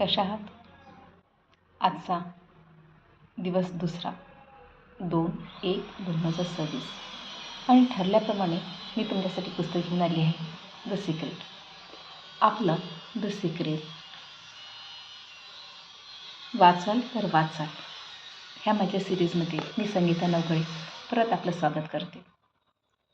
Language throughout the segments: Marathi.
कशा आहात? आजचा दिवस दुसरा. दोन एक दोन हजार सव्वीस. आणि ठरल्याप्रमाणे मी तुमच्यासाठी पुस्तक घेऊन आली आहे. द सिक्रेट आपलं द सिक्रेट वाचाल तर वाचाल. ह्या माझ्या सिरीजमध्ये मी संगीता नवघळे परत आपलं स्वागत करते.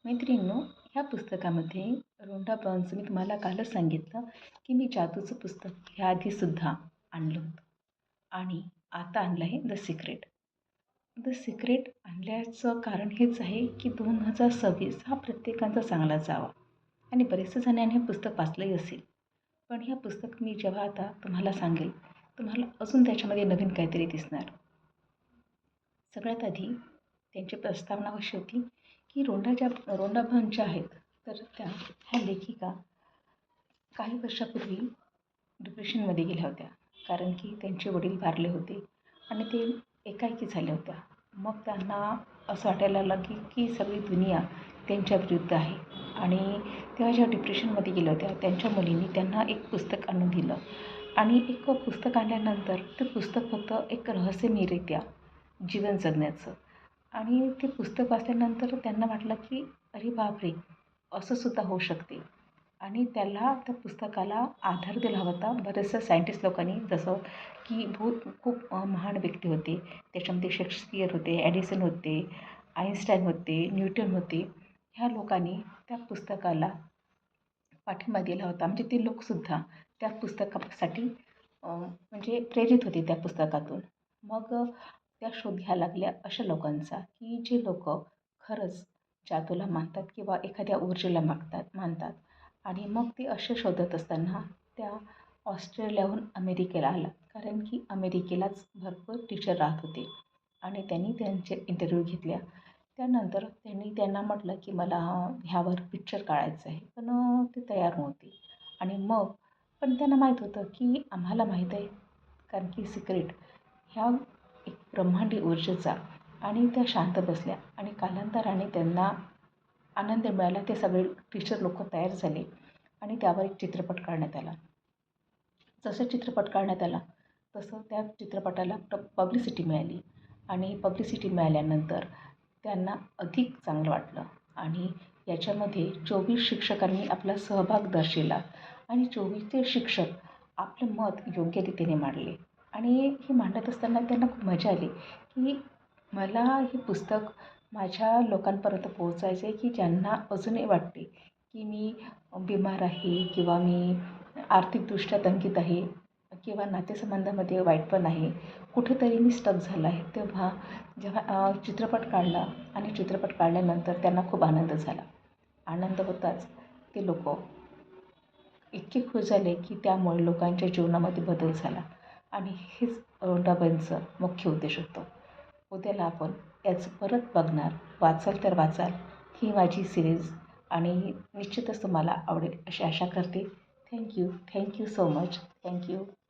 मैत्रिणींनो ह्या पुस्तकामध्ये रोंडा ब्राउनचं मी तुम्हाला कालच सांगितलं की मी जादूचं पुस्तक ह्याआधीसुद्धा आणलं होतं. आणि आता आणलं आहे द सिक्रेट द सिक्रेट आणल्याचं कारण हेच आहे की दोन हजार सव्वीस हा प्रत्येकाचा चांगला जावा. आणि बरेचसे जणांनी हे पुस्तक वाचलंही असेल. पण ह्या पुस्तक मी जेव्हा आता तुम्हाला सांगेल तुम्हाला अजून त्याच्यामध्ये नवीन काहीतरी दिसणार. सगळ्यात आधी त्यांची प्रस्तावना अशी होती की रोंडा ज्या रोंडा भान ज्या आहेत तर त्या ह्या लेखिका काही वर्षापूर्वी डिप्रेशनमध्ये गेल्या होत्या. कारण की त्यांचे वडील वारले होते आणि ते एकाएकी झाल्या होत्या. मग त्यांना असं वाटायला लागलं की सगळी दुनिया त्यांच्या विरुद्ध आहे. आणि तेव्हा ज्या डिप्रेशनमध्ये गेल्या होत्या त्यांच्या मुलींनी त्यांना एक पुस्तक आणून दिलं. आणि एक पुस्तक आणल्यानंतर ते पुस्तक होतं एक रहस्यमयरित्या जीवन जगण्याचं. आणि ते पुस्तक वाचल्यानंतर त्यांना वाटलं की अरे बापरे! असं सुद्धा होऊ शकते. आणि त्याला त्या पुस्तकाला आधार दिला होता. बरेचसे सायंटिस्ट लोकांनी जसं की बहुत खूप महान व्यक्ती होते. त्याच्यामध्ये शेक्सपियर होते ॲडिसन होते आईन्स्टाईन होते न्यूटन होते. ह्या लोकांनी त्या पुस्तकाला पाठिंबा दिला होता. म्हणजे ते लोकसुद्धा त्या पुस्तकासाठी म्हणजे प्रेरित होते त्या पुस्तकातून. मग त्या शोध घ्यायला लागल्या अशा लोकांचा की जे लोक खरंच जादूला मानतात किंवा एखाद्या ऊर्जेला मागतात मानतात. आणि मग ते असे शोधत असताना त्या ऑस्ट्रेलियाहून अमेरिकेला आला कारण की अमेरिकेलाच भरपूर टीचर राहत होते. आणि त्यांनी त्यांचे इंटरव्ह्यू घेतल्या. त्यानंतर त्यांनी त्यांना म्हटलं की मला ह्यावर पिक्चर काढायचं आहे. पण ते तयार नव्हते. आणि मग पण त्यांना माहीत होतं की आम्हाला माहीत आहे. कारण की सिक्रेट ह्या एक ब्रह्मांडी ऊर्जेचा आणि त्या शांत बसल्या. आणि कालांतराने त्यांना आनंद मिळाला. ते सगळे टीचर लोक तयार झाले आणि त्यावर एक चित्रपट काढण्यात आला. जसं चित्रपट काढण्यात आला तसं त्या चित्रपटाला प पब्लिसिटी मिळाली. आणि पब्लिसिटी मिळाल्यानंतर त्यांना अधिक चांगलं वाटलं. आणि याच्यामध्ये चोवीस शिक्षकांनी आपला सहभाग दर्शविला आणि चोवीसचे शिक्षक आपलं मत योग्य रीतीने मांडले. आणि हे मांडत असताना त्यांना खूप मजा आली की मला हे पुस्तक माझ्या लोकांपर्यंत पोहोचायचं आहे की ज्यांना अजूनही वाटते की मी बिमार आहे किंवा मी आर्थिकदृष्ट्या तंगीत आहे किंवा नातेसंबंधामध्ये वाईट पण आहे कुठेतरी मी स्टक झालं आहे. तेव्हा जेव्हा चित्रपट काढला आणि चित्रपट काढल्यानंतर त्यांना खूप आनंद झाला. आनंद होताच ते लोक इतके खुश झाले की त्यामुळे लोकांच्या जीवनामध्ये बदल झाला. आणि हेच रोंडाबाईंचं मुख्य उद्देश होतं. उद्याला आपण याचं परत बघणार. वाचाल तर वाचाल. ही माझी सिरीज आणि निश्चितच तुम्हाला आवडेल अशी आशा करते. Thank you thank you so much thank you